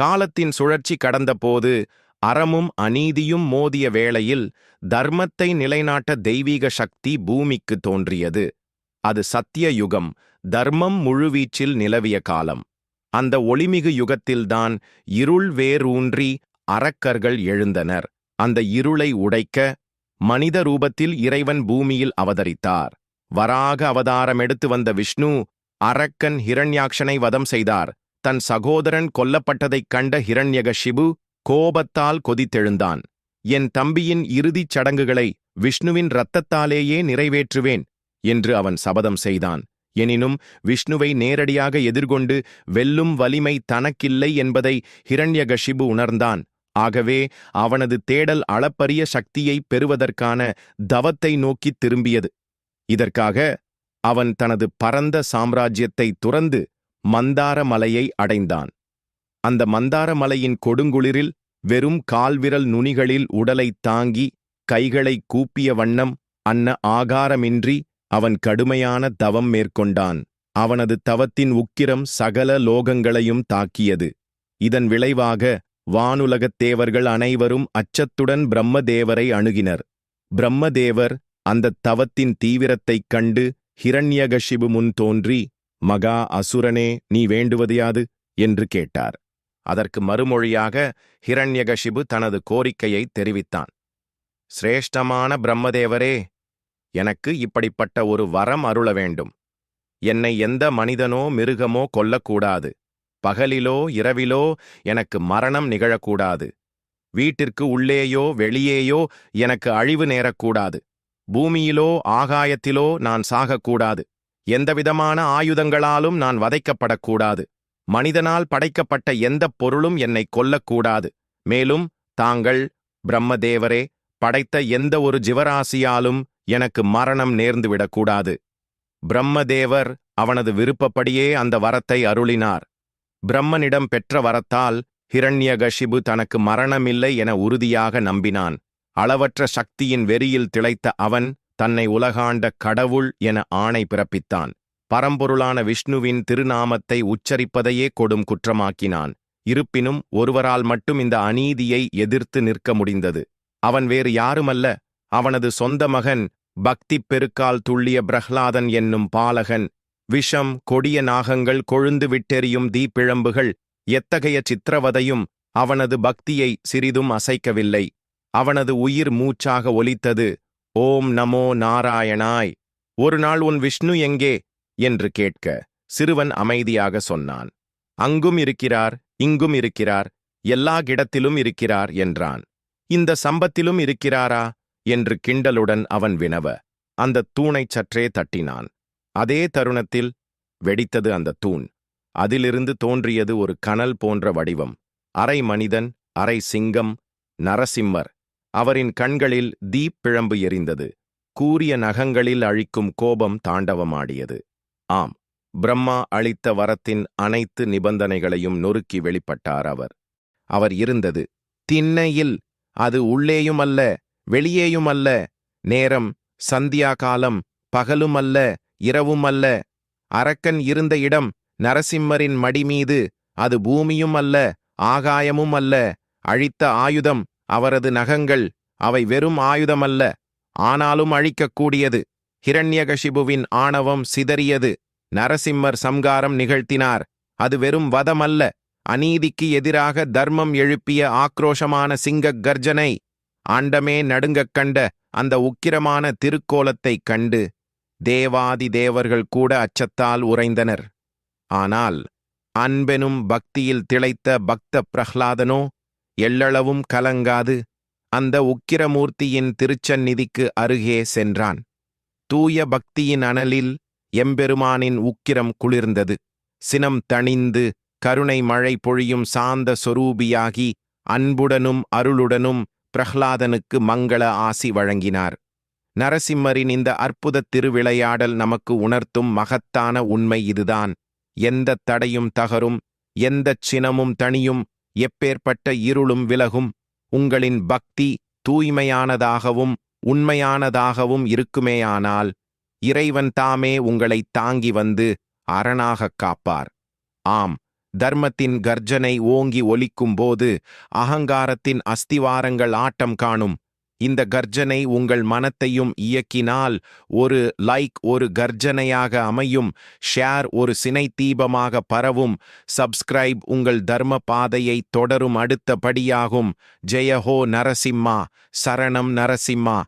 காலத்தின் சுழற்சி கடந்தபோது அறமும் அநீதியும் மோதிய வேளையில் தர்மத்தை நிலைநாட்ட தெய்வீக சக்தி பூமிக்கு தோன்றியது. அது சத்திய யுகம் தர்மம் முழுவீச்சில் நிலவிய காலம். அந்த ஒளிமிகு யுகத்தில்தான் இருள் வேரூன்றி அரக்கர்கள் எழுந்தனர். அந்த இருளை உடைக்க மனித ரூபத்தில் இறைவன் பூமியில் அவதரித்தார். வராக அவதாரம் எடுத்து வந்த விஷ்ணு அரக்கன் ஹிரண்யாக்ஷனை வதம் செய்தார். தன் சகோதரன் கொல்லப்பட்டதைக் கண்ட ஹிரண்யகஷிபு கோபத்தால் கொதித்தெழுந்தான். என் தம்பியின் இறுதிச் சடங்குகளை விஷ்ணுவின் இரத்தத்தாலேயே நிறைவேற்றுவேன் என்று அவன் சபதம் செய்தான். எனினும் விஷ்ணுவை நேரடியாக எதிர்கொண்டு வெல்லும் வலிமை தனக்கில்லை என்பதை ஹிரண்யகஷிபு உணர்ந்தான். ஆகவே அவனது தேடல் அளப்பரிய சக்தியை பெறுவதற்கான தவத்தை நோக்கித் திரும்பியது. இதற்காக அவன் தனது பரந்த சாம்ராஜ்யத்தை துறந்து மந்தார மலையை அடைந்தான். அந்த மந்தார மலையின் கொடுங்குளிரில் வெறும் கால்விரல் நுனிகளில் உடலைத் தாங்கி கைகளை கூப்பிய வண்ணம் அன்ன ஆகாரமின்றி அவன் கடுமையான தவம் மேற்கொண்டான். அவனது தவத்தின் உக்கிரம் சகல லோகங்களையும் தாக்கியது. இதன் விளைவாக வானுலகத் தேவர்கள் அனைவரும் அச்சத்துடன் பிரம்மதேவரை அணுகினர். பிரம்மதேவர் அந்தத் தவத்தின் தீவிரத்தைக் கண்டு ஹிரண்யகஷிபு முன் தோன்றி மகா அசுரனே நீ வேண்டுவது யாது? என்று கேட்டார். அதற்கு மறுமொழியாக ஹிரண்யகஷிபு தனது கோரிக்கையை தெரிவித்தான். சிரேஷ்டமான பிரம்மதேவரே எனக்கு இப்படிப்பட்ட ஒரு வரம் அருள வேண்டும். என்னை எந்த மனிதனோ மிருகமோ கொல்லக்கூடாது. பகலிலோ இரவிலோ எனக்கு மரணம் நிகழக்கூடாது. வீட்டிற்கு உள்ளேயோ வெளியேயோ எனக்கு அழிவு நேரக்கூடாது. பூமியிலோ ஆகாயத்திலோ நான் சாகக்கூடாது. எந்தவிதமான ஆயுதங்களாலும் நான் வதைக்கப்படக்கூடாது. மனிதனால் படைக்கப்பட்ட எந்தப் பொருளும் என்னை கொல்லக்கூடாது. மேலும் தாங்கள் பிரம்மதேவரே படைத்த எந்த ஒரு ஜீவராசியாலும் எனக்கு மரணம் நேர்ந்துவிடக்கூடாது. பிரம்மதேவர் அவனது விருப்பப்படியே அந்த வரத்தை அருளினார். பிரம்மனிடம் பெற்ற வரத்தால் ஹிரண்யகஷிபு தனக்கு மரணமில்லை என உறுதியாக நம்பினான். அளவற்ற சக்தியின் வெறியில் திளைத்த அவன் தன்னை உலகாண்ட கடவுள் என ஆணை பிறப்பித்தான். பரம்பொருளான விஷ்ணுவின் திருநாமத்தை உச்சரிப்பதையே கொடும் குற்றமாக்கினான். இருப்பினும் ஒருவரால் மட்டும் இந்த அநீதியை எதிர்த்து நிற்க முடிந்தது. அவன் வேறு யாருமல்ல. அவனது சொந்த மகன் பக்திப் பெருக்கால் துள்ளிய பிரஹ்லாதன் என்னும் பாலகன் விஷம் கொடிய நாகங்கள் கொழுந்து விட்டெறியும் தீப்பிழம்புகள் எத்தகைய சித்திரவதையும் அவனது பக்தியை சிறிதும் அசைக்கவில்லை. அவனது உயிர் மூச்சாக ஒலித்தது ஓம் நமோ நாராயணாய். ஒரு நாள் உன் விஷ்ணு எங்கே? என்று கேட்க சிறுவன் அமைதியாக சொன்னான். அங்கும் இருக்கிறார் இங்கும் இருக்கிறார் எல்லா கிடத்திலும் இருக்கிறார் என்றான். இந்த சம்பத்திலும் இருக்கிறாரா? என்று கிண்டலுடன் அவன் வினவ. அந்த தூணைச் சற்றே தட்டினான். அதே தருணத்தில் வெடித்தது அந்த தூண். அதிலிருந்து தோன்றியது ஒரு கனல் போன்ற வடிவம். அரை மனிதன் அரை சிங்கம் நரசிம்மர். அவரின் கண்களில் தீப்பிழம்பு எரிந்தது. கூரிய நகங்களில் அழிக்கும் கோபம் தாண்டவமாடியது. ஆம் பிரம்மா அளித்த வரத்தின் அனைத்து நிபந்தனைகளையும் நொறுக்கி வெளிப்பட்டார் அவர். அவர் இருந்தது. திண்ணையில் அது உள்ளேயும் அல்ல வெளியேயும் அல்ல நேரம் சந்தியா காலம் பகலும் அல்ல இரவும் அல்ல அரக்கன் இருந்த இடம் நரசிம்மரின் மடி மீது அது பூமியும் அல்ல ஆகாயமும் அல்ல அழித்த ஆயுதம் அவரது நகங்கள் அவை வெறும் ஆயுதமல்ல ஆனாலும் அழிக்கக்கூடியது. ஹிரண்யகஷிபுவின் ஆணவம் சிதறியது. நரசிம்மர் சம்காரம் நிகழ்த்தினார். அது வெறும் வதமல்ல அநீதிக்கு எதிராக தர்மம் எழுப்பிய ஆக்ரோஷமான சிங்கக் கர்ஜனை ஆண்டமே நடுங்கக் கண்ட அந்த உக்கிரமான திருக்கோலத்தைக் கண்டு தேவாதி தேவர்கள் கூட அச்சத்தால் உறைந்தனர். ஆனால் அன்பெனும் பக்தியில் திளைத்த பக்த பிரஹ்லாதனோ எள்ளளவும் கலங்காது. அந்த உக்கிரமூர்த்தியின் திருச்சந்நிதிக்கு அருகே சென்றான். தூய பக்தியின் அனலில் எம்பெருமானின் உக்கிரம் குளிர்ந்தது. சினம் தணிந்து கருணை மழை பொழியும் சாந்த சொரூபியாகி அன்புடனும் அருளுடனும் பிரஹ்லாதனுக்கு மங்கள ஆசி வழங்கினார். நரசிம்மரின் இந்த அற்புத திருவிளையாடல் நமக்கு உணர்த்தும் மகத்தான உண்மை இதுதான். எந்த தடையும் தகரும் எந்தச் சினமும் தணியும் எப்பேற்பட்ட இருளும் விலகும் உங்களின் பக்தி தூய்மையானதாகவும் உண்மையானதாகவும் இருக்குமேயானால் இறைவன் தாமே உங்களைத் தாங்கி வந்து அரணாகக் காப்பார். ஆம் தர்மத்தின் கர்ஜனை ஓங்கி ஒலிக்கும்போது அகங்காரத்தின் அஸ்திவாரங்கள் ஆட்டம் காணும் இந்த கர்ஜனை உங்கள் மனத்தையும் இயக்கினால் ஒரு லைக் ஒரு கர்ஜனையாக அமையும். ஷேர் ஒரு சினை தீபமாக பரவும். சப்ஸ்கிரைப் உங்கள் தர்ம பாதையை தொடரும் அடுத்த படியாகும் ஜெயஹோ நரசிம்மா. சரணம் நரசிம்மா.